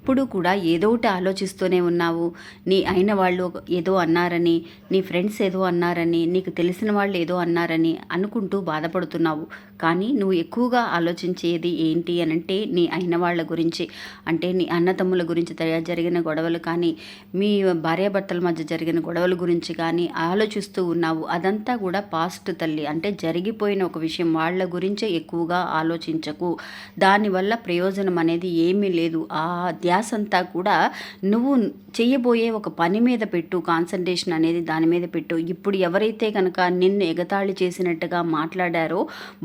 ఎప్పుడు కూడా ఏదో ఒకటి ఆలోచిస్తూనే ఉన్నావు. నీ అయిన వాళ్ళు ఏదో అన్నారని నీ ఫ్రెండ్స్ ఏదో అన్నారని నీకు తెలిసిన వాళ్ళు ఏదో అన్నారని అనుకుంటూ బాధపడుతున్నావు. కానీ నువ్వు ఎక్కువగా ఆలోచించేది ఏంటి అని అంటే నీ అయిన వాళ్ళ గురించి. అంటే నీ అన్నతమ్ముల గురించి తయారు జరిగిన గొడవలు కానీ మీ భార్యాభర్తల మధ్య జరిగిన గొడవల గురించి కానీ ఆలోచిస్తూ ఉన్నావు. అదంతా కూడా పాస్ట్ తల్లి. అంటే జరిగిపోయిన ఒక విషయం వాళ్ళ గురించే ఎక్కువగా ఆలోచించకు. దానివల్ల ప్రయోజనం అనేది ఏమీ లేదు. ఆ గ్యాస్ అంతా కూడా నువ్వు చేయబోయే ఒక పని మీద పెట్టు కాన్సన్ట్రేషన్ అనేది దాని మీద పెట్టు. ఇప్పుడు ఎవరైతే కనుక నిన్ను ఎగతాళి చేసినట్టుగా మాట్లాడారో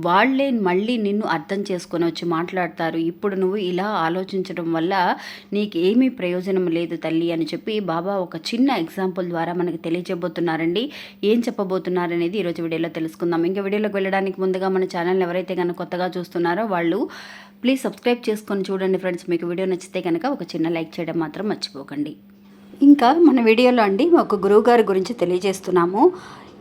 వాళ్ళే మళ్ళీ నిన్ను అర్థం చేసుకొని వచ్చి మాట్లాడతారు. ఇప్పుడు నువ్వు ఇలా ఆలోచించడం వల్ల నీకు ఏమీ ప్రయోజనం లేదు తల్లి అని చెప్పి బాబా ఒక చిన్న ఎగ్జాంపుల్ ద్వారా మనకి తెలియజేయబోతున్నారండి. ఏం చెప్పబోతున్నారనేది ఈరోజు వీడియోలో తెలుసుకుందాం. ఇంకా వీడియోలోకి వెళ్ళడానికి ముందుగా మన ఛానల్ ఎవరైతే కనుక కొత్తగా చూస్తున్నారో వాళ్ళు ప్లీజ్ సబ్స్క్రైబ్ చేసుకొని చూడండి ఫ్రెండ్స్ మీకు వీడియో నచ్చితే కనుక ఒక చిన్న లైక్ చేయడం మాత్రం మర్చిపోకండి. ఇంకా మన వీడియోలో అండి ఒక గురువు గారి గురించి తెలియజేస్తున్నాము.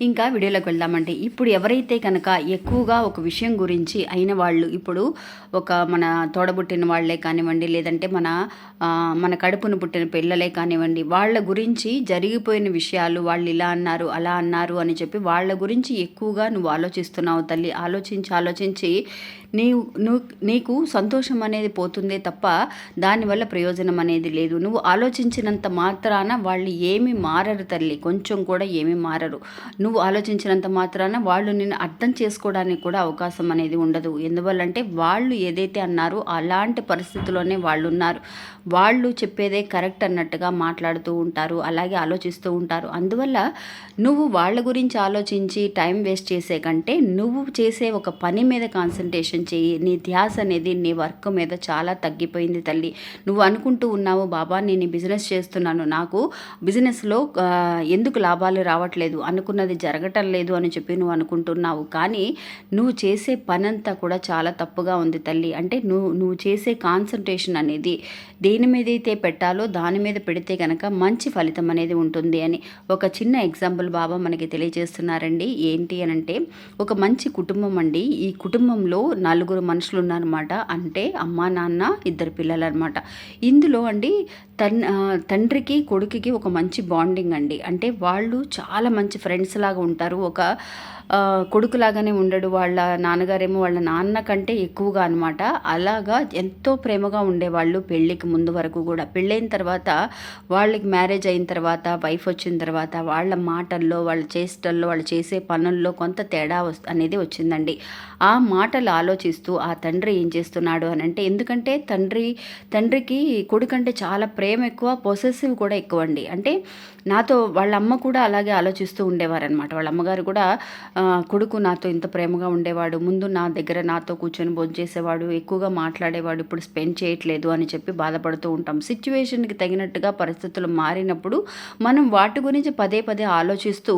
ఇంకా వీడియోలోకి వెళ్దామండి. ఇప్పుడు ఎవరైతే కనుక ఎక్కువగా ఒక విషయం గురించి అయిన వాళ్ళు ఇప్పుడు ఒక మన తోడబుట్టిన వాళ్ళే కానివ్వండి లేదంటే మన మన కడుపును పుట్టిన పిల్లలే కానివ్వండి వాళ్ళ గురించి జరిగిపోయిన విషయాలు వాళ్ళు ఇలా అన్నారు అలా అన్నారు అని చెప్పి వాళ్ళ గురించి ఎక్కువగా నువ్వు ఆలోచిస్తున్నావు తల్లి. ఆలోచించి ఆలోచించి నీవు నువ్వు నీకు సంతోషం అనేది పోతుందే తప్ప దానివల్ల ప్రయోజనం అనేది లేదు. నువ్వు ఆలోచించినంత మాత్రాన వాళ్ళు ఏమి మారరు తల్లి. కొంచెం కూడా ఏమీ మారరు. నువ్వు ఆలోచించినంత మాత్రాన వాళ్ళు నిన్ను అర్థం చేసుకోవడానికి కూడా అవకాశం అనేది ఉండదు. ఎందువల్లంటే వాళ్ళు ఏదైతే అన్నారో అలాంటి పరిస్థితుల్లోనే వాళ్ళు ఉన్నారు వాళ్ళు చెప్పేదే కరెక్ట్ అన్నట్టుగా మాట్లాడుతూ ఉంటారు అలాగే ఆలోచిస్తూ ఉంటారు. అందువల్ల నువ్వు వాళ్ళ గురించి ఆలోచించి టైం వేస్ట్ చేసే కంటే నువ్వు చేసే ఒక పని మీద కాన్సన్ట్రేషన్ చేయి. నీ ధ్యాస అనేది నీ వర్క్ మీద చాలా తగ్గిపోయింది తల్లి. నువ్వు అనుకుంటూ ఉన్నావు బాబా నేను బిజినెస్ చేస్తున్నాను. నాకు బిజినెస్లో ఎందుకు లాభాలు రావట్లేదు? అనుకున్నది జరగటం లేదు అని చెప్పి నువ్వు అనుకుంటున్నావు. కానీ నువ్వు చేసే పనంతా కూడా చాలా తప్పుగా ఉంది తల్లి. అంటే నువ్వు నువ్వు చేసే కాన్సన్ట్రేషన్ అనేది దేని మీద అయితే పెట్టాలో దాని మీద పెడితే కనుక మంచి ఫలితం అనేది ఉంటుంది అని. ఒక చిన్న ఎగ్జాంపుల్ బాబా మనకి తెలియజేస్తున్నారండి. ఏంటి అని అంటే ఒక మంచి కుటుంబం అండి. ఈ కుటుంబంలో నలుగురు మనుషులు ఉన్నారన్నమాట. అంటే అమ్మ నాన్న ఇద్దరు పిల్లలు అనమాట ఇందులో అండి తన్ తండ్రికి కొడుకుకి ఒక మంచి బాండింగ్ అండి. అంటే వాళ్ళు చాలా మంచి ఫ్రెండ్స్ లాగా ఉంటారు. ఒక కొడుకులాగానే ఉండడు. వాళ్ళ నాన్నగారేమో వాళ్ళ నాన్న కంటే ఎక్కువగా అనమాట అలాగా ఎంతో ప్రేమగా ఉండేవాళ్ళు పెళ్ళికి ముందు వరకు కూడా. పెళ్ళైన తర్వాత వాళ్ళకి మ్యారేజ్ అయిన తర్వాత వైఫ్ వచ్చిన తర్వాత వాళ్ళ మాటల్లో వాళ్ళ చేష్టల్లో వాళ్ళు చేసే పనుల్లో కొంత తేడా వస్ అనేది వచ్చిందండి. ఆ మాటలు ఆలోచిస్తూ ఆ తండ్రి ఏం చేస్తున్నాడు అని అంటే ఎందుకంటే తండ్రి తండ్రికి కొడుకంటే చాలా ప్రేమ ఎక్కువ పొసెసివ్ కూడా ఎక్కువ అండి అంటే నాతో వాళ్ళ అమ్మ కూడా అలాగే ఆలోచిస్తూ అనమాట వాళ్ళ అమ్మగారు కూడా కొడుకు నాతో ఇంత ప్రేమగా ఉండేవాడు ముందు నా దగ్గర నాతో కూర్చొని భోంచేసేవాడు ఎక్కువగా మాట్లాడేవాడు ఇప్పుడు స్పెండ్ చేయట్లేదు అని చెప్పి బాధపడుతూ ఉంటాం. సిచ్యువేషన్కి తగినట్టుగా పరిస్థితులు మారినప్పుడు మనం వాటి గురించి పదే పదే ఆలోచిస్తూ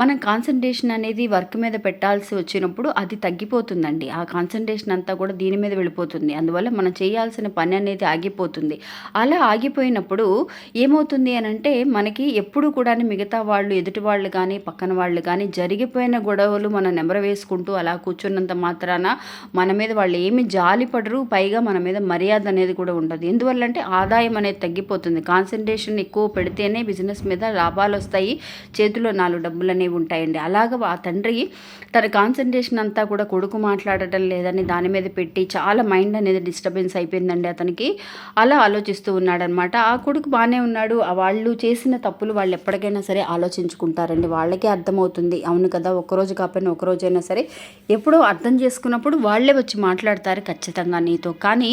మనం కాన్సన్ట్రేషన్ అనేది వర్క్ మీద పెట్టాల్సి వచ్చినప్పుడు అది తగ్గిపోతుందండి. ఆ కాన్సన్ట్రేషన్ అంతా కూడా దీని మీద వెళ్ళిపోతుంది. అందువల్ల మనం చేయాల్సిన పని అనేది ఆగిపోతుంది. అలా ఆగిపోయినప్పుడు ఏమవుతుంది అని అంటే మనకి ఎప్పుడు కూడా మిగతా వాళ్ళు ఎదుటి వాళ్ళు కానీ పక్కన వాళ్ళు కానీ జరిగిపోయిన గొడవలు మనం నెమర వేసుకుంటూ అలా కూర్చున్నంత మాత్రాన మన మీద వాళ్ళు ఏమి జాలి పడరు పైగా మన మీద మర్యాద అనేది కూడా ఉండదు. ఎందువల్లంటే ఆదాయం అనేది తగ్గిపోతుంది. కాన్సన్ట్రేషన్ ఎక్కువ పెడితేనే బిజినెస్ మీద లాభాలు వస్తాయి చేతిలో నాలుగు డబ్బులు అనేవి ఉంటాయండి. అలాగ ఆ తండ్రి తన కాన్సన్ట్రేషన్ అంతా కూడా కొడుకు మాట్లాడటం లేదని దాని మీద పెట్టి చాలా మైండ్ అనేది డిస్టర్బెన్స్ అయిపోయిందండి అతనికి. అలా ఆలోచిస్తూ ఉన్నాడనమాట. ఆ కొడుకు బాగానే ఉన్నాడు. వాళ్ళు చేసిన తప్పులు వాళ్ళు ఎప్పటికైనా సరే ఆలోచించుకుంటారండి. వాళ్ళకి అర్థమవుతుంది. అవును కదా ఒక్కరోజు కాకపోయినా ఒకరోజైనా సరే ఎప్పుడో అర్థం చేసుకున్నప్పుడు వాళ్ళే వచ్చి మాట్లాడతారు ఖచ్చితంగా నీతో. కానీ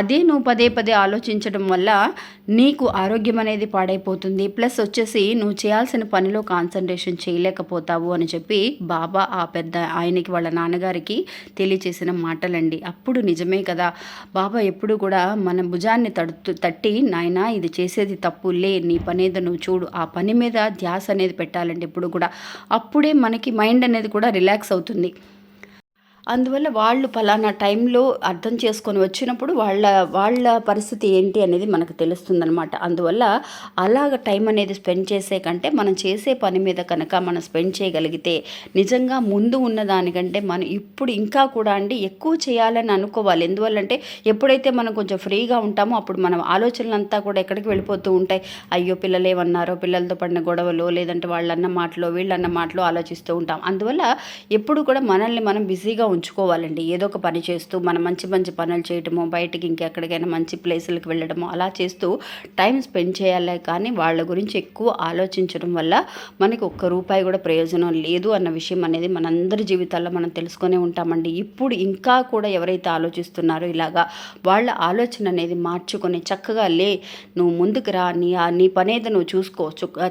అదే నువ్వు పదే పదే ఆలోచించడం వల్ల నీకు ఆరోగ్యం అనేది పాడైపోతుంది. ప్లస్ వచ్చేసి నువ్వు చేయాల్సిన పనిలో కాన్సన్ట్రేషన్ చేయలేకపోతావు అని చెప్పి బాబా ఆ పెద్ద ఆయనకి వాళ్ళ నాన్నగారికి తెలియచేసిన మాటలండి. అప్పుడు నిజమే కదా బాబా ఎప్పుడు కూడా మన భుజాన్ని తడుతు తట్టి నాయన ఇది చేసేది తప్పు లే నీ పని ఏదో నువ్వు చూడు. ఆ పని మీద ధ్యాస అనేది పెట్టాలండి ఎప్పుడు కూడా. అప్పుడే మనకి మైండ్ అనేది కూడా రిలాక్స్ అవుతుంది. అందువల్ల వాళ్ళు పలానా టైంలో అర్థం చేసుకొని వచ్చినప్పుడు వాళ్ళ వాళ్ళ పరిస్థితి ఏంటి అనేది మనకు తెలుస్తుందనమాట అందువల్ల అలాగ టైం అనేది స్పెండ్ చేసే కంటే మనం చేసే పని మీద కనుక మనం స్పెండ్ చేయగలిగితే నిజంగా ముందు ఉన్న దానికంటే మనం ఇప్పుడు ఇంకా కూడా అండి ఎక్కువ చేయాలని అనుకోవాలి. ఎందువల్లంటే ఎప్పుడైతే మనం కొంచెం ఫ్రీగా ఉంటామో అప్పుడు మనం ఆలోచనలంతా కూడా ఎక్కడికి వెళ్ళిపోతూ ఉంటాయి. అయ్యో పిల్లలు ఏమన్నారో పిల్లలతో పడిన గొడవలు లేదంటే వాళ్ళన్న మాటలో వీళ్ళన్న మాటలో ఆలోచిస్తూ ఉంటాం. అందువల్ల ఎప్పుడు కూడా మనల్ని మనం బిజీగా ఉంచుకోవాలండి. ఏదో ఒక పని చేస్తూ మనం మంచి మంచి పనులు చేయటము బయటికి ఇంకెక్కడికైనా మంచి ప్లేసులకు వెళ్ళడము అలా చేస్తూ టైం స్పెండ్ చేయాలి. కానీ వాళ్ళ గురించి ఎక్కువ ఆలోచించడం వల్ల మనకి ఒక్క రూపాయి కూడా ప్రయోజనం లేదు అన్న విషయం అనేది మనందరి జీవితాల్లో మనం తెలుసుకొనే ఉంటామండి. ఇప్పుడు ఇంకా కూడా ఎవరైతే ఆలోచిస్తున్నారో ఇలాగా వాళ్ళ ఆలోచన అనేది మార్చుకొని చక్కగా లే నువ్వు ముందుకు రా నీ నీ పని ఏదో నువ్వు చూసుకో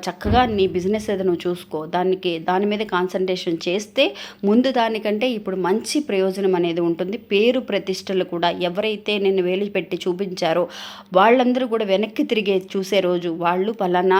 చక్కగా నీ బిజినెస్ ఏదో నువ్వు చూసుకో. దానికి దాని మీద కాన్సన్ట్రేషన్ చేస్తే ముందు దానికంటే ఇప్పుడు మంచి మంచి ప్రయోజనం అనేది ఉంటుంది. పేరు ప్రతిష్టలు కూడా ఎవరైతే నేను వేలు పెట్టి చూపించారో వాళ్ళందరూ కూడా వెనక్కి తిరిగే చూసే రోజు వాళ్ళు పలానా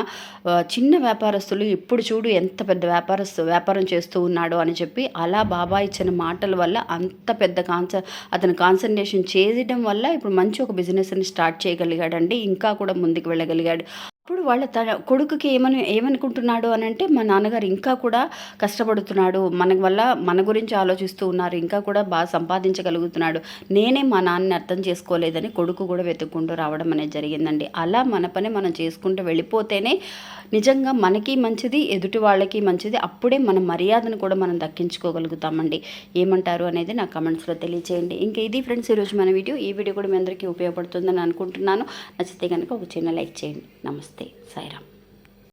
చిన్న వ్యాపారస్తులు ఇప్పుడు చూడు ఎంత పెద్ద వ్యాపారస్తు వ్యాపారం చేస్తూ ఉన్నాడు అని చెప్పి అలా బాబా ఇచ్చిన మాటల వల్ల అంత పెద్ద కాన్స అతను కాన్సన్ట్రేషన్ చేయడం వల్ల ఇప్పుడు మంచి ఒక బిజినెస్ని స్టార్ట్ చేయగలిగాడండి. ఇంకా కూడా ముందుకు వెళ్ళగలిగాడు. అప్పుడు వాళ్ళ తన కొడుకుకి ఏమని ఏమనుకుంటున్నాడు అని అంటే మా నాన్నగారు ఇంకా కూడా కష్టపడుతున్నాడు. మన వల్ల మన గురించి ఆలోచిస్తూ ఉన్నారు. ఇంకా కూడా బాగా సంపాదించగలుగుతున్నాడు. నేనే మా నాన్నని అర్థం చేసుకోలేదని కొడుకు కూడా వెతుక్కుంటూ రావడం అనేది జరిగిందండి. అలా మన పని మనం చేసుకుంటూ వెళ్ళిపోతేనే నిజంగా మనకి మంచిది ఎదుటి వాళ్ళకి మంచిది. అప్పుడే మన మర్యాదను కూడా మనం దక్కించుకోగలుగుతామండి. ఏమంటారు అనేది నా కమెంట్స్లో తెలియచేయండి. ఇంకా ఇది ఫ్రెండ్స్ ఈరోజు మన వీడియో. ఈ వీడియో కూడా మీ అందరికీ ఉపయోగపడుతుందని అనుకుంటున్నాను. నచ్చితే కనుక ఒక చిన్న లైక్ చేయండి. నమస్తే. Namaste, Sairam.